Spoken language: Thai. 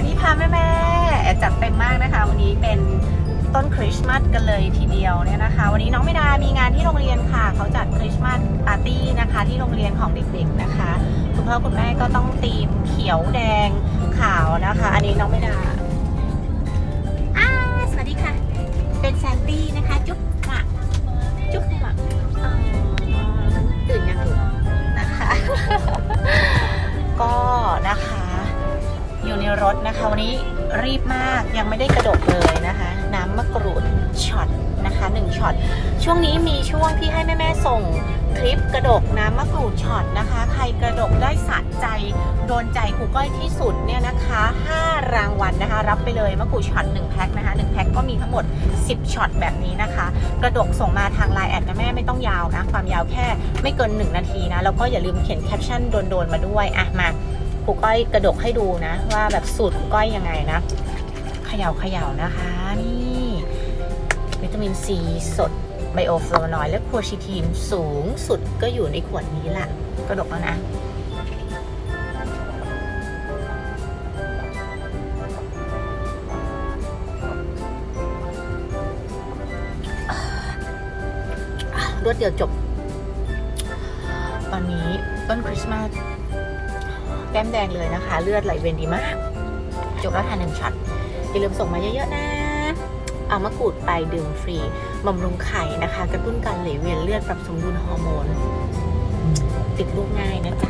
วันนี้พาแม่แม่จัดเต็มมากนะคะ วันนี้เป็นต้นคริสต์มาสกันเลยทีเดียวเนี่ยนะคะ วันนี้น้องไม่ดามีงานที่โรงเรียนค่ะ เขาจัดคริสต์มาสปาร์ตี้นะคะ ที่โรงเรียนของเด็กๆนะคะ คุณพ่อคุณแม่ก็ต้องตีมเขียวแดงขาวนะคะ อันนี้น้องไม่ดาอ้า อยู่ในรถนะคะวันนี้รีบมากยังไม่ได้กระดกเลยนะคะ น้ำมะกรูดช็อตนะคะหนึ่งช็อตช่วงนี้มีช่วงที่ให้แม่ ๆ ส่งคลิปกระดกน้ำมะกรูดช็อตนะคะ ใครกระดกได้สะใจโดนใจครูก้อยที่สุดเนี่ยนะคะ 5 รางวัลนะคะ รับไปเลยมะกรูดช็อต1แพ็คนะคะ1แพ็คก็มีทั้งหมด 10ช็อตแบบนี้นะคะ กระดกส่งมาทางไลน์แอดนะแม่ไม่ต้องยาวนะ ความยาวแค่ไม่เกิน 1 นาทีนะ แล้วก็อย่าลืมเขียนแคปชั่นโดนๆมาด้วยอะมา ครูก้อยกระดกให้ดูนะ ว่าแบบสูตรครูก้อยยังไงนะเขย่าเขย่านะคะนี่วิตามินซีสดไบโอฟลาวโนอยด์และโคชิทีนสูงสุดก็อยู่ในขวดนี้แหละกระดกแล้วนะรวดเดียวจบ ตอนนี้ต้นคริสต์มาส แก้มแดงเลยนะคะ เลือดไหลเวียนดีมาก จบแล้วทานหนึ่งช็อตอย่าลืมส่งมาเยอะๆนะเอามะกรูดไปดื่มฟรีบำรุงไข่นะคะ กระตุ้นการไหลเวียนเลือดปรับสมดุลฮอร์โมน ติดลูกง่ายนะจ๊ะ